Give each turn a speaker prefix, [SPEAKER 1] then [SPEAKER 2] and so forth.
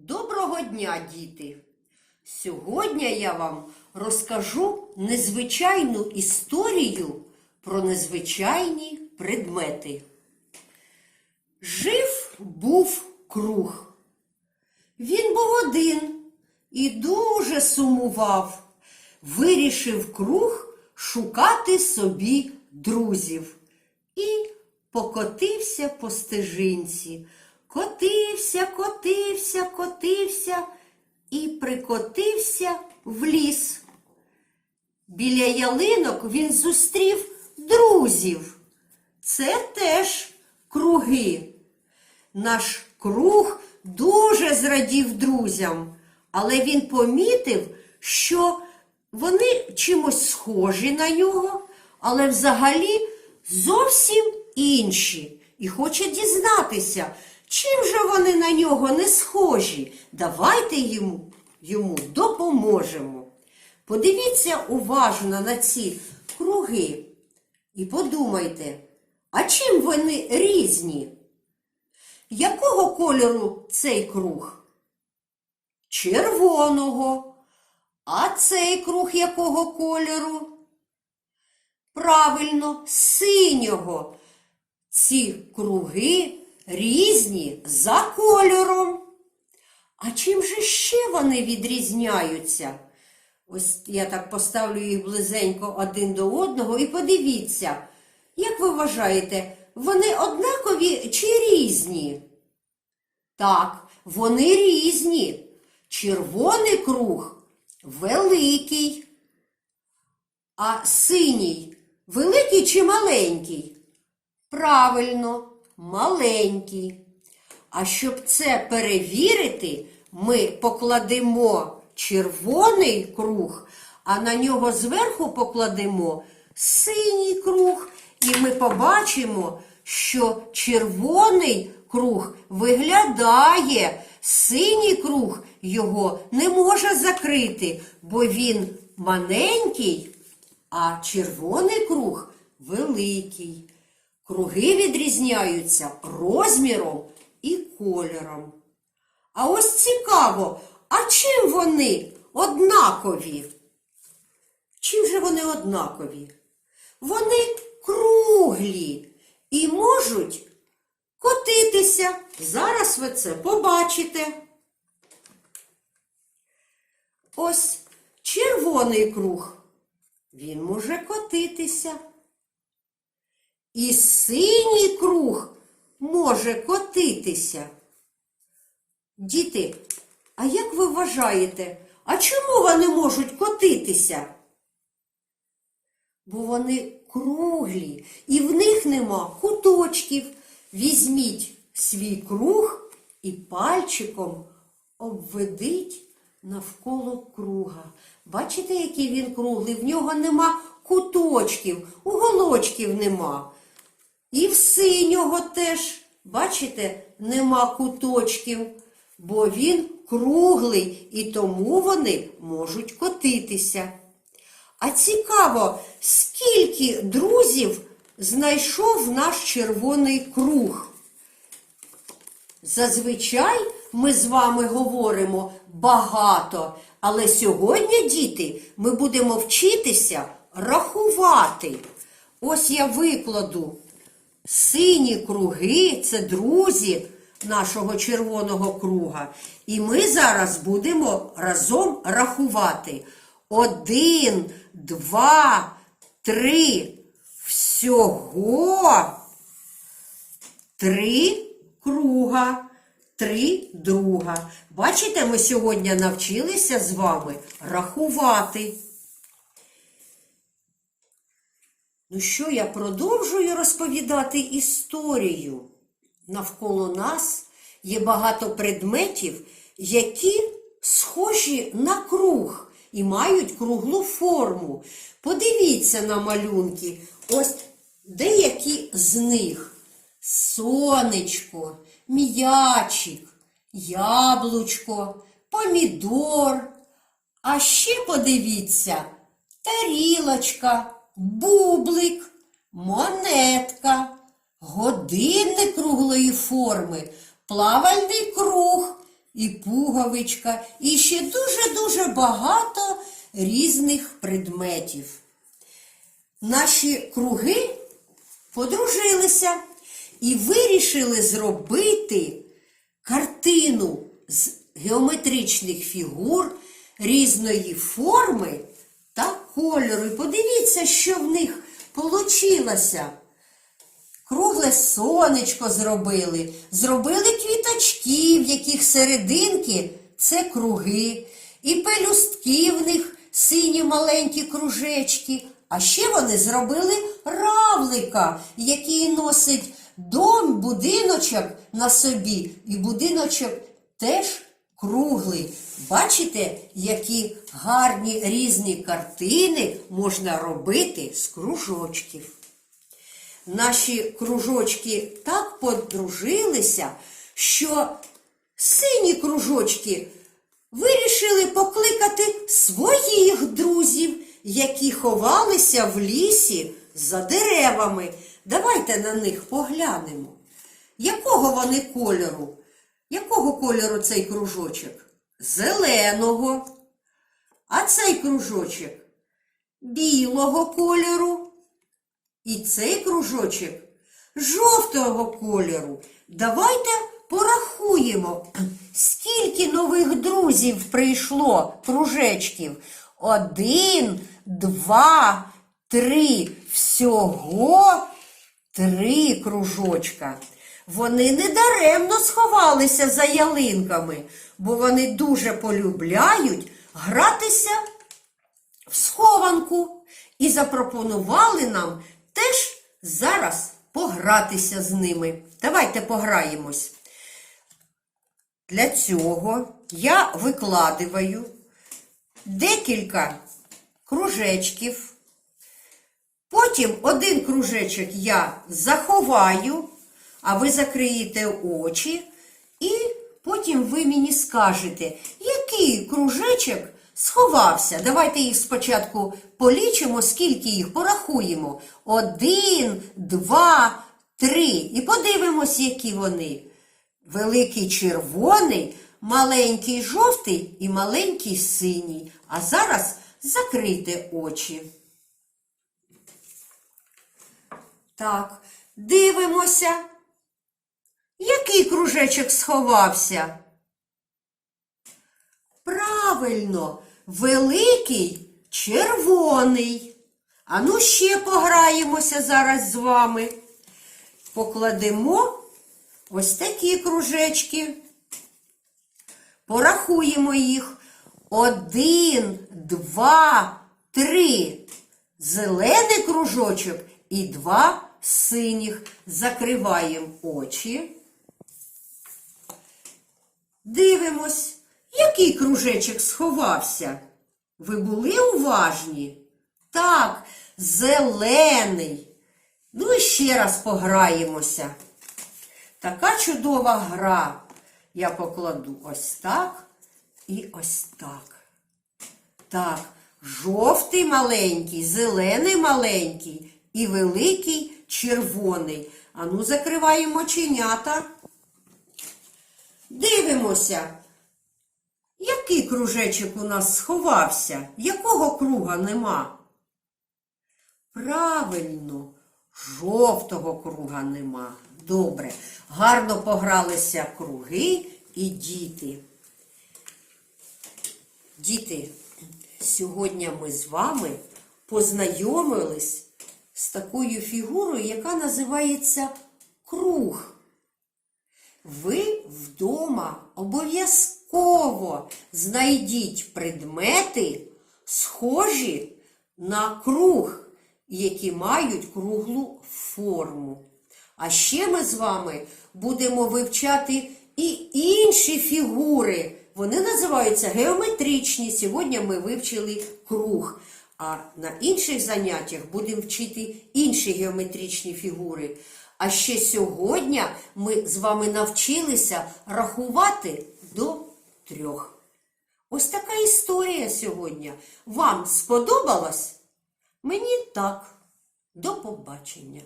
[SPEAKER 1] Доброго дня, діти! Сьогодні я вам розкажу незвичайну історію про незвичайні предмети. Жив був круг. Він був один і дуже сумував. Вирішив круг шукати собі друзів і покотився по стежинці. Котився, котився, котився і прикотився в ліс. Біля ялинок він зустрів друзів. Це теж круги. Наш круг дуже зрадів друзям, але він помітив, що вони чимось схожі на нього, але взагалі зовсім інші. І хоче дізнатися, чим же вони на нього не схожі. Давайте йому, йому допоможемо. Подивіться уважно на ці круги і подумайте, а чим вони різні? Якого кольору цей круг? Червоного. А цей круг якого кольору? Правильно, синього. Ці круги різні за кольором. А чим же ще вони відрізняються? Ось я так поставлю їх близенько один до одного і подивіться, як ви вважаєте, вони однакові чи різні? Так, вони різні. Червоний круг великий, а синій великий чи маленький? Правильно, маленький. А щоб це перевірити, ми покладемо червоний круг, а на нього зверху покладемо синій круг, і ми побачимо, що червоний круг виглядає, синій круг його не може закрити, бо він маленький, а червоний круг великий. Круги відрізняються розміром і кольором. А ось цікаво, а чим вони однакові? Чим же вони однакові? Вони круглі і можуть котитися. Зараз ви це побачите. Ось червоний круг. Він може котитися. І синій круг може котитися. Діти, а як ви вважаєте, а чому вони можуть котитися? Бо вони круглі, і в них нема куточків. Візьміть свій круг і пальчиком обведіть навколо круга. Бачите, який він круглий? В нього нема куточків, уголочків нема. І в синього теж, бачите, нема куточків, бо він круглий і тому вони можуть котитися. А цікаво, скільки друзів знайшов наш червоний круг? Зазвичай ми з вами говоримо багато, але сьогодні, діти, ми будемо вчитися рахувати. Ось я викладу сині круги це друзі нашого червоного круга. І ми зараз будемо разом рахувати. Один, два, три. Всього три круга, три друга. Бачите, ми сьогодні навчилися з вами рахувати. Ну що, я продовжую розповідати історію. Навколо нас є багато предметів, які схожі на круг і мають круглу форму. Подивіться на малюнки. Ось деякі з них сонечко, м'ячик, яблучко, помідор. А ще подивіться тарілочка, бублик, монетка, годинник круглої форми, плавальний круг, і пуговичка, і ще дуже-дуже багато різних предметів. Наші круги подружилися і вирішили зробити картину з геометричних фігур різної форми та кольору. І подивіться, що в них получилося. Кругле сонечко зробили, зробили квіточки, в яких серединки це круги, і пелюстки в них сині маленькі кружечки. А ще вони зробили равлика, який носить дом, будиночок на собі, і будиночок теж круглий. Бачите, які гарні різні картини можна робити з кружочків. Наші кружочки так подружилися, що сині кружочки вирішили покликати своїх друзів, які ховалися в лісі за деревами. Давайте на них поглянемо. Якого вони кольору? Якого кольору цей кружочок? Зеленого. А цей кружочок білого кольору. І цей кружочок жовтого кольору. Давайте порахуємо, скільки нових друзів прийшло кружечків. Один, два, три. Всього три кружочка. Вони недаремно сховалися за ялинками, бо вони дуже полюбляють гратися в схованку і запропонували нам теж зараз погратися з ними. Давайте пограємось. Для цього я викладаю декілька кружечків. Потім один кружечок я заховаю, а ви закриєте очі, і потім ви мені скажете, який кружечок сховався. Давайте їх спочатку полічимо, скільки їх порахуємо. Один, два, три. І подивимось, які вони. Великий червоний, маленький жовтий і маленький синій. А зараз закрийте очі. Так, дивимося. Який кружечок сховався? Правильно, великий червоний. А ну ще пограємося зараз з вами. Покладемо ось такі кружечки. Порахуємо їх. Один, два, три. Зелений кружочок і два синіх. Закриваємо очі. Дивимось, який кружечок сховався. Ви були уважні? Так, зелений. Ну і ще раз пограємося. Така чудова гра. Я покладу ось так і ось так. Так, жовтий маленький, зелений маленький і великий червоний. Ану, закриваємо оченята. Дивимося, який кружечок у нас сховався, якого круга нема? Правильно, жовтого круга нема. Добре, гарно погралися круги і діти. Діти, сьогодні ми з вами познайомились з такою фігурою, яка називається круг. Ви вдома обов'язково знайдіть предмети, схожі на круг, які мають круглу форму. А ще ми з вами будемо вивчати і інші фігури. Вони називаються геометричні. Сьогодні ми вивчили круг. А на інших заняттях будемо вчити інші геометричні фігури. А ще сьогодні ми з вами навчилися рахувати до трьох. Ось така історія сьогодні. Вам сподобалась? Мені так. До побачення.